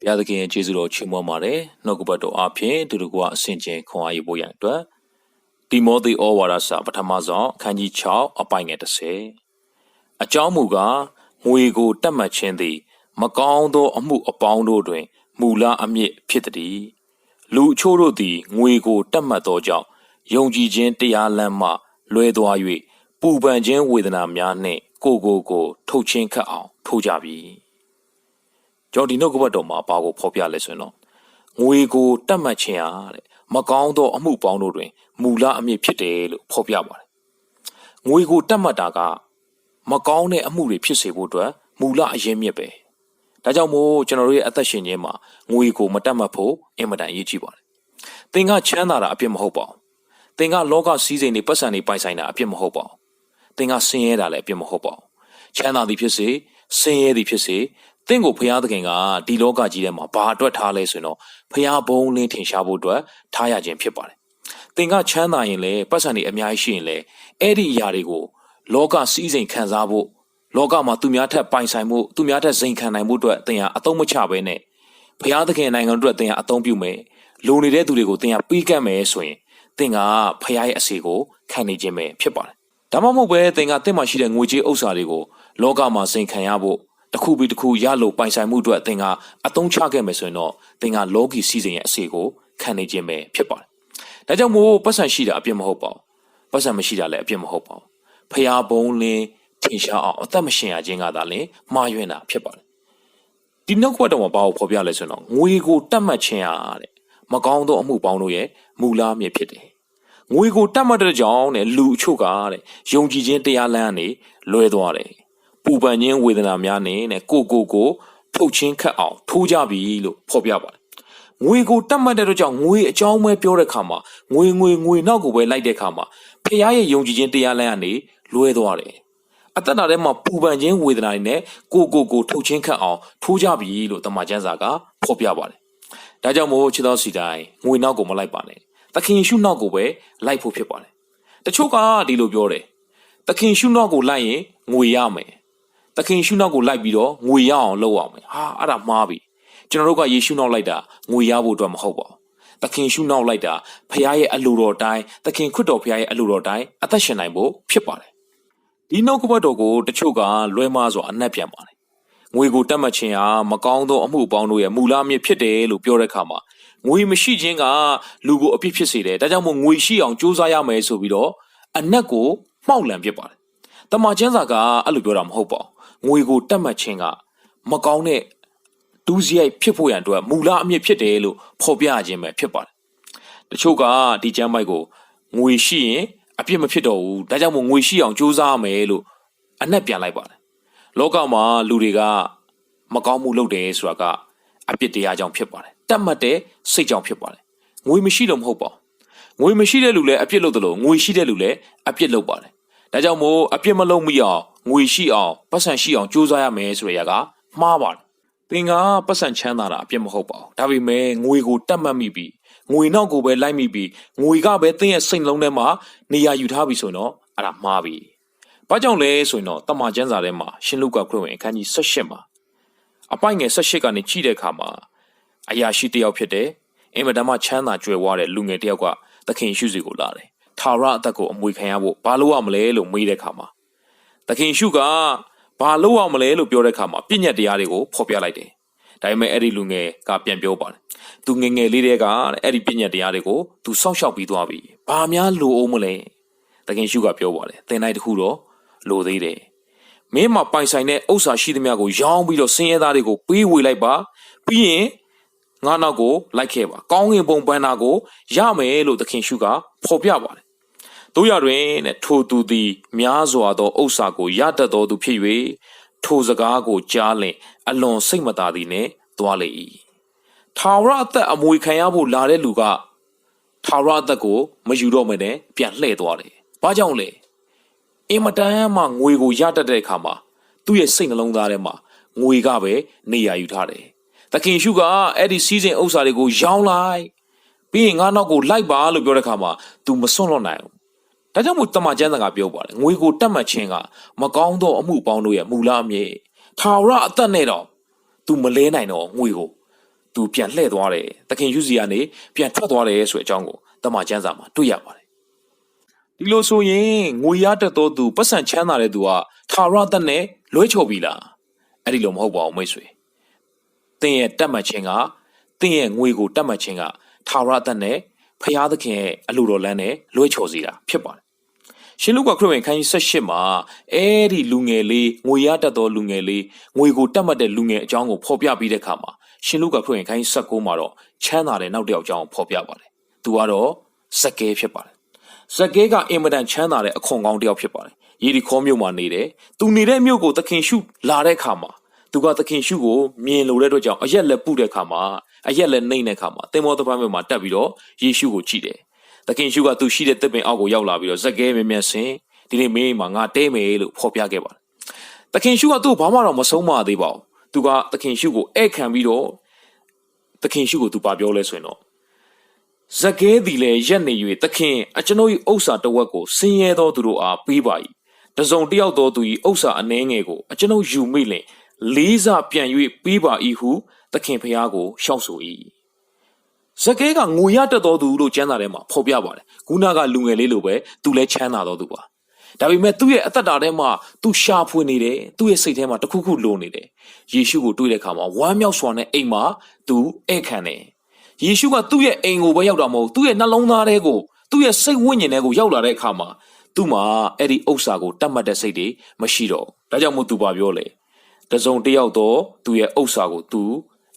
ဘုရားသခင်ရဲ့ကျေးဇူးတော်ချီးမွမ်းပါတယ်နှုတ်ကပတ်တော်အဖြစ်သူတို့ကအဆင်ကျင်ခွန်အားရဖို့ရန်အတွက်တိမောသေဩဝါဒစာပထမဆုံးအခန်းကြီး6အပိုင်ငယ်30အကြောင်းမူကားငွေကိုတတ်မှတ်ခြင်းသည် မကောင်းသော အမှုအပေါင်းတို့တွင်မူလအမြစ်ဖြစ်သည်လူအချို့တို့သည်ငွေကိုတတ်မှတ်သောကြောင့်ယုံကြည်ခြင်းတရားလမ်းမှလွဲသွား၍ပူပန်ခြင်းဝေဒနာများနှင့်ကိုယ်ကိုယ်ကို ထုတ်ချင်းခတ်အောင်ထိုးကြပြီ ကျွန်တော်ဒီနှုတ်ကပတ်တော်မှာဘာကိုဖော်ပြလဲဆိုရင်တော့ငွေကိုတတ်မှတ်ခြင်းဟာတဲ့မကောင်းသောအမှုပေါင်းတို့တွင်မူလအမြစ်ဖြစ်တယ်လို့ဖော်ပြပါတယ်ငွေကိုတတ်မှတ်တာကမကောင်းတဲ့အမှုတွေဖြစ်စေဖို့အတွက်မူလအရင်းမြစ်ပဲဒါကြောင့်မို့ကျွန်တော်တို့ရဲ့အသက်ရှင်ခြင်းမှာငွေကိုမတတ်မှတ်ဖို့အင်မတန်အရေးကြီးပါတယ်သင်ကချမ်းသာတာအပြစ်မဟုတ်ပါဘူးသင်ကလောကစည်းစိမ်တွေပတ်စံတွေပိုင်ဆိုင်တာအပြစ်မဟုတ်ပါဘူးသင်ကဆင်းရဲတာလည်းအပြစ်မဟုတ်ပါဘူးချမ်းသာသည်ဖြစ်စေဆင်းရဲသည်ဖြစ်စေ တင့်ကိုဖရာသခင်ကဒီလောကကြီးထဲမှာဘာအတွက်ထားလဲဆိုရင်တော့ဖရာဘုံလင်းထင်ရှားဖို့အတွက်ထားရခြင်းဖြစ်ပါတယ်။သင်ကချမ်းသာရင်လည်းပတ်စံတွေအများကြီးရှိရင်လည်းအဲ့ဒီအရာတွေကိုလောကစည်းစိမ်ခံစားဖို့လောကမှာသူများထက်ပိုင်ဆိုင်မှုသူများထက်ဇိမ်ခံနိုင်မှုအတွက်သင်ဟာအသုံးမချဘဲနဲ့ဖရာသခင်နိုင်ငံအတွက်သင်ဟာအသုံးပြုမယ်။လိုနေတဲ့သူတွေကိုသင်ဟာပြီးကတ်မယ်ဆိုရင်သင်ကဖရာရဲ့အစီကိုခံနေခြင်းပဲဖြစ်ပါတယ်။ဒါမှမဟုတ်ပဲသင်ကတင့်မှာရှိတဲ့ငွေကြေးဥစ္စာတွေကိုလောကမှာစိန်ခံရဖို့ တစ်ခုပြီးတစ်ခုရလို့ပိုင်ဆိုင်မှုအတွက်သင်ကအသုံးချခဲ့မယ်ဆိုရင်တော့သင်ကလောကီစီစဉ်ရဲ့အစီကိုခံနေခြင်းပဲဖြစ်ပါတယ်။ဒါကြောင့်မို့ပတ်စံရှိတာအပြစ်မဟုတ်ပါဘူး။ပတ်စံမရှိတာလည်းအပြစ်မဟုတ်ပါဘူး။ဖျားဘုံလင်းထင်ရှားအောင်အသက်မရှင်ရခြင်းကသာလျှင်မှားယွင်းတာဖြစ်ပါတယ်။ဒီနှုတ်ခွက်တော်မှာဘာကိုဖော်ပြလဲဆိုတော့ငွေကိုတတ်မှတ်ခြင်းဟာတဲ့မကောင်းသောအမှုပေါင်းတို့ရဲ့မူလအမြစ်ဖြစ်တယ်။ငွေကိုတတ်မှတ်တဲ့ကြောင့်တဲ့လူအချို့ကတဲ့ယုံကြည်ခြင်းတရားလမ်းကနေလွဲသွားတယ်။ ပူပန်ခြင်းဝေဒနာများနဲ့တဲ့ကိုကိုကိုထုတ်ချင်းခတ်အောင်ထိုးကြပြီလို့ဖော်ပြပါတယ်။ငွေကိုတတ်မှတ်တဲ့ကြောင့်ငွေအကြောင်းပဲပြောတဲ့ခါမှာငွေငွေငွေနောက်ကိုပဲလိုက်တဲ့ခါမှာဖခင်ရဲ့ယုံကြည်ခြင်းတရားလမ်းကနေလွဲသွားတယ်။အသက်တာထဲမှာပူပန်ခြင်းဝေဒနာတွေနဲ့ကိုကိုကိုထုတ်ချင်းခတ်အောင်ထိုးကြပြီလို့တမန်ကျမ်းစာကဖော်ပြပါတယ်။ဒါကြောင့်မို့ချစ်တော်စီတိုင်းငွေနောက်ကိုမလိုက်ပါနဲ့။သခင်ယေရှုနောက်ကိုပဲလိုက်ဖို့ဖြစ်ပါတယ်။တချို့ကဒီလိုပြောတယ်။သခင်ယေရှုနောက်ကိုလိုက်ရင်ငွေရမယ်။ သခင်ယေရှုနောက်ကိုလိုက်ပြီးတော့ငွေရအောင်လုပ်အောင်မယ်။ဟာအဲ့ဒါမှားပြီ။ကျွန်တော်တို့ကယေရှုနောက်လိုက်တာငွေရဖို့အတွက်မဟုတ်ပါဘူး။သခင်ရှုနောက်လိုက်တာဖခင်ရဲ့အလိုတော်တိုင်းသခင်ခွတ်တော်ဖခင်ရဲ့အလိုတော်တိုင်းအသက်ရှင်နိုင်ဖို့ဖြစ်ပါတယ်။ဒီနှုတ်ကပတ်တော်ကိုတချို့ကလွဲမှားစွာအနက်ပြန်ပါတယ်။ငွေကိုတတ်မှတ်ခြင်းဟာမကောင်းသောအမှုအပေါင်းတို့ရဲ့မူလအမြစ်ဖြစ်တယ်လို့ပြောတဲ့အခါမှာငွေမရှိခြင်းကလူကိုအပြစ်ဖြစ်စေတယ်။ဒါကြောင့်မို့ငွေရှိအောင်ကြိုးစားရမယ်ဆိုပြီးတော့အနက်ကိုမှောက်လန့်ပစ်ပါတယ်။တမန်ကျမ်းစာကအဲ့လိုပြောတာမဟုတ်ပါဘူး။ ငွေကိုတတ်မှတ်ခြင်းကမကောင်းတဲ့ဒူးစရိုက်ဖြစ်ဖို့ရန်အတွက်မူလအမြစ်ဖြစ်တယ်လို့ဖော်ပြခြင်းပဲဖြစ်ပါတယ်။တချို့ကဒီကျမ်းပိုက်ကိုငွေရှိရင်အပြစ်မဖြစ်တော့ဘူး။ဒါကြောင့်မို့ငွေရှိအောင်ကြိုးစားရမယ်လို့အနက်ပြန်လိုက်ပါတယ်။လောကမှာလူတွေကမကောင်းမှုလုပ်တယ်ဆိုတာကအပြစ်တရားကြောင့်ဖြစ်ပါတယ်။တတ်မှတ်တဲ့စိတ်ကြောင့်ဖြစ်ပါတယ်။ငွေမရှိလို့မဟုတ်ပါဘူး။ငွေမရှိတဲ့လူလည်းအပြစ်လုပ်တယ်လို့ငွေရှိတဲ့လူလည်းအပြစ်လုပ်ပါတယ်။ဒါကြောင့်မို့အပြစ်မလုပ်မိအောင် ငွေရှိအောင်ပတ်စံရှိအောင်ကြိုးစားရမယ်ဆိုရကမှားပါတယ်။သင်ကပတ်စံချမ်းသာတာအပြစ်မဟုတ်ပါဘူး။ဒါပေမဲ့ငွေကိုတတ်မှတ်မိပြီးငွေနောက်ကိုပဲလိုက်မိပြီးငွေကပဲသင်ရဲ့စိတ်နှလုံးထဲမှာနေရာယူထားပြီဆိုတော့အဲ့ဒါမှားပြီ။ဘာကြောင့်လဲဆိုရင်တော့တမန်ကျမ်းစာထဲမှာရှင်လုကာခရစ်ဝင်အခန်းကြီး18မှာအပိုင်ငယ်18ကနေကြည့်တဲ့အခါမှာအရာရှိတယောက်ဖြစ်တယ်။အင်မတန်မှချမ်းသာကြွယ်ဝတဲ့လူငယ်တယောက်ကသခင်ရှုစီကိုလာတယ်။ထာဝရအသက်ကိုအမွေခံရဖို့ဘာလို့ရမလဲလို့မေးတဲ့အခါမှာ သခင်ရှုကဘာလို့ရမလဲလို့ပြောတဲ့အခါမှာပြည့်ညတ်တရားတွေကိုဖော်ပြလိုက်တယ်။ဒါပေမဲ့အဲ့ဒီလူငယ်ကပြန်ပြောပါတယ်။သူငယ်ငယ်လေးတည်းကအဲ့ဒီပြည့်ညတ်တရားတွေကိုသူစောင့်ရှောက်ပြီးသွားပြီ။ဘာများလိုအောင်မလဲ။သခင်ရှုကပြောပါတယ်။သင်တိုင်းတစ်ခုတော့လိုသေးတယ်။မင်းမပိုင်ဆိုင်တဲ့ဥစ္စာရှိသမျှကိုရောင်းပြီးတော့ဆင်းရဲသားတွေကိုပေးဝေလိုက်ပါ။ပြီးရင်ငါနောက်ကိုလိုက်ခဲ့ပါကောင်းကင်ဘုံပန်းနာကိုရမယ်လို့သခင်ရှုကဖော်ပြပါတယ် တို့ရတွင်တဲ့ထိုသူသည်များစွာသောဥစ္စာကိုရတတ်သောသူဖြစ်၍ထိုစကားကိုကြားလင်အလွန်စိတ်မသာသည်နှင့်သွားလေ၏ထာဝရအသက်အမွေခံရဖို့လာတဲ့လူကထာဝရအသက်ကိုမယူတော့မနဲ့ပြန်လှည့်သွားတယ်။ဘာကြောင့်လဲအင်မတန်မှငွေကိုရတတ်တဲ့အခါမှာသူ့ရဲ့စိတ်နှလုံးသားထဲမှာငွေကပဲနေရာယူထားတယ်။သခင်ရှုကအဲ့ဒီစီးစိမ်ဥစ္စာတွေကိုရောင်းလိုက်ပြီးရင်ငါနောက်ကိုလိုက်ပါလို့ပြောတဲ့အခါမှာ तू မစွန့်လွတ်နိုင်ဘူး။ ဒါကြောင့်မို့တမန်ကျမ်းစာကပြောပါတယ်ငွေကိုတတ်မှတ်ခြင်းကမကောင်းသောအမှုပေါင်းတို့ရဲ့မူလအမြစ်ထာဝရအသက်နဲ့တော့ तू မလဲနိုင်တော့ငွေကိုသူပြန်လှည့်သွားတယ်သခင်ယူစီကနေပြန်ထွက်သွားတယ်ဆိုတဲ့အကြောင်းကိုတမန်ကျမ်းစာမှာတွေ့ရပါတယ်ဒီလိုဆိုရင်ငွေရတတ်သောသူပတ်စံချမ်းသာတဲ့သူကထာဝရတတ်နဲ့လွဲချော်ပြီလားအဲ့ဒီလိုမဟုတ်ပါဘူးမိတ်ဆွေသင်ရဲ့တတ်မှတ်ခြင်းကသင်ရဲ့ငွေကိုတတ်မှတ်ခြင်းကထာဝရတတ်နဲ့ဖရာသခင်ရဲ့အလိုတော်လမ်းနဲ့လွဲချော်စေတာဖြစ်ပါတယ် ရှင်လုကာခရစ်ဝင်ခန်းကြီး78မှာအဲ့ဒီလူငယ်လေးငွေရတတ်သောလူငယ်လေးငွေကိုတတ်မှတ်တဲ့လူငယ်အကြောင်းကိုဖော်ပြပြီးတဲ့အခါမှာရှင်လုကာခရစ်ဝင်ခန်းကြီး79မှာတော့ချမ်းသာတဲ့နောက်တစ်ယောက်အကြောင်းကိုဖော်ပြပါတယ်။သူကတော့ဇက်ကဲဖြစ်ပါတယ်။ဇက်ကဲကအင်မတန်ချမ်းသာတဲ့အခွန်ကောင်းတစ်ယောက်ဖြစ်ပါတယ်။ယေရီခေါမြို့မှာနေတယ်။သူနေတဲ့မြို့ကိုသခင်ရှုလာတဲ့အခါမှာသူကသခင်ရှုကိုမြင်လို့တဲ့အတွက်ကြောင့်အရက်လက်ပုတဲ့အခါမှာအရက်လက်နှိမ့်တဲ့အခါမှာတင်မောသပိုင်းမှာတက်ပြီးတော့ယေရှုကိုကြည့်တယ်။ သခင်ရှုကသူရှိတဲ့တစ်ပင်အောက်ကိုရောက်လာပြီးတော့ဇက်ကဲမြင်မြန်ဆင်ဒီနေ့မင်းမှာငါတဲမယ်လို့ဖော်ပြခဲ့ပါတယ်။သခင်ရှုကသူ့ကိုဘာမှတော့မဆုံးမသေးပါဘူး။သူကသခင်ရှုကိုဧည့်ခံပြီးတော့သခင်ရှုကိုသူပါပြောလဲဆိုရင်တော့ဇက်ကဲသည်လည်းရက်နေ၍သခင်အကျွန်ုပ်၏ဥစ္စာတစ်ဝက်ကိုဆင်းရဲသောသူတို့အားပေးပါ၏တစုံတစ်ယောက်သောသူ၏ဥစ္စာအနှဲငယ်ကိုအကျွန်ုပ်ယူမိလင်လေးစားပြန်၍ပေးပါ၏ဟုသခင်ဖျားကိုရှောက်ဆို၏ ဇက်ကဲကငိုရတတ်တော်သူလို့ကျမ်းစာထဲမှာဖော်ပြပါတယ်ခုနကလူငယ်လေးလိုပဲသူလည်းချမ်းသာတော်သူပါဒါပေမဲ့သူ့ရဲ့အသက်တာထဲမှာသူရှာဖွေနေတယ်သူ့ရဲ့စိတ်ထဲမှာတခုခုလိုနေတယ်ယေရှုကိုတွေ့တဲ့အခါမှာဝမ်းမြောက်စွာနဲ့အိမ်မှာသူဧည့်ခံတယ်ယေရှုကသူ့ရဲ့အိမ်ကိုပဲရောက်တာမဟုတ်သူ့ရဲ့နှလုံးသားထဲကိုသူ့ရဲ့စိတ်ဝိညာဉ်ထဲကိုရောက်လာတဲ့အခါမှာသူ့မှာအဲ့ဒီဥစ္စာကိုတတ်မှတ်တဲ့စိတ်တွေမရှိတော့ဘူးဒါကြောင့်မို့သူပါပြောလေတစုံတစ်ယောက်တော့သူ့ရဲ့ဥစ္စာကိုသူ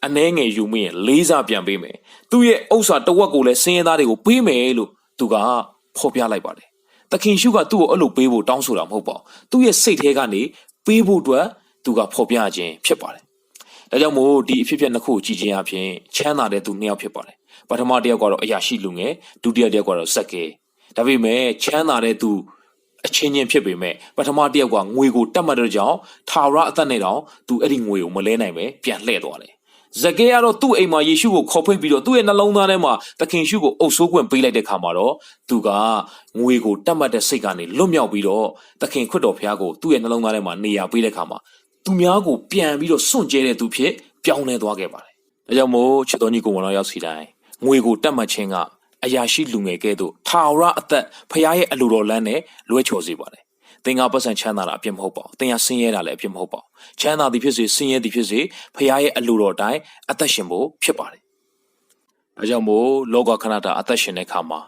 အနှဲငယ်ယူမိရင်လေးစားပြန်ပေးမယ်သူ့ရဲ့ဥစ္စာတစ်ဝက်ကိုလည်းစင်းရဲသားတွေကိုပေးမယ်လို့သူကဖော်ပြလိုက်ပါတယ်သခင်ရှုကသူ့ကိုအဲ့လိုပေးဖို့တောင်းဆိုတာမဟုတ်ပါဘူးသူ့ရဲ့စိတ်ထဲကနေပေးဖို့အတွက်သူကဖော်ပြခြင်းဖြစ်ပါတယ်ဒါကြောင့်မို့ဒီအဖြစ်အပျက်နှစ်ခုကိုကြည့်ခြင်းအပြင်ချမ်းသာတဲ့သူနှစ်ယောက်ဖြစ်ပါတယ်ပထမတစ်ယောက်ကတော့အရာရှိလူငယ်ဒုတိယတစ်ယောက်ကတော့ဇက်ကဲဒါပေမဲ့ချမ်းသာတဲ့သူအချင်းချင်းဖြစ်ပေမဲ့ပထမတစ်ယောက်ကငွေကိုတတ်မှတ်တဲ့ကြောင့်ထာဝရအသက်နဲ့တောင်သူအဲ့ဒီငွေကိုမလဲနိုင်ပဲပြန်လှည့်သွားတယ် ဇကေကတော့သူ့အိမ်မှာယေရှုကိုခေါ်ဖိတ်ပြီးတော့သူ့ရဲ့နှလုံးသားထဲမှာသခင်ရှုကိုအုပ်ဆိုးခွင့်ပေးလိုက်တဲ့ခါမှာတော့သူကငွေကိုတတ်မှတ်တဲ့စိတ်ကနေလွတ်မြောက်ပြီးတော့သခင်ခွတ်တော်ဖျားကိုသူ့ရဲ့နှလုံးသားထဲမှာနေရာပေးတဲ့ခါမှာသူများကိုပြန်ပြီးတော့စွန့်ကြဲတဲ့သူဖြစ်ပြောင်းလဲသွားခဲ့ပါတယ်။ဒါကြောင့်မို့ချစ်တော်ညီကိုဝန်တော်ရောက်စီတိုင်းငွေကိုတတ်မှတ်ခြင်းကအရာရှိလူငယ်ကဲ့သို့ထာဝရအသက်ဖျားရဲ့အလိုတော်လမ်းနဲ့လွဲချော်စေပါတယ်။ သင်ကပတ်စံချမ်းသာတာအပြစ်မဟုတ်ပါဘူး။သင်ကဆင်းရဲတာလည်းအပြစ်မဟုတ်ပါဘူး။ချမ်းသာသည်ဖြစ်စေဆင်းရဲသည်ဖြစ်စေဖခင်ရဲ့အလိုတော်တိုင်းအသက်ရှင်ဖို့ဖြစ်ပါတယ်။ဒါကြောင့်မို့လောကခဏတာအသက်ရှင်တဲ့အခါမှာ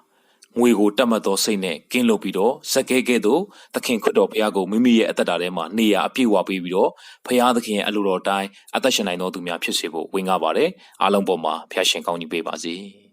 ငွေကိုတတ်မှတ်သောစိတ်နဲ့ကင်းလွတ်ပြီးတော့ဇက်ကဲကဲသို့သခင်ခွတ်တော်ဘုရားကိုမိမိရဲ့အသက်တာထဲမှာနေရာအပြည့်ဝပေးပြီးတော့ဘုရားသခင်ရဲ့အလိုတော်တိုင်းအသက်ရှင်နိုင်သောသူများဖြစ်စေဖို့ဝင်ကားပါတယ်။အားလုံးပေါ်မှာဖျားရှင်ကောင်းကြီးပေးပါစေ။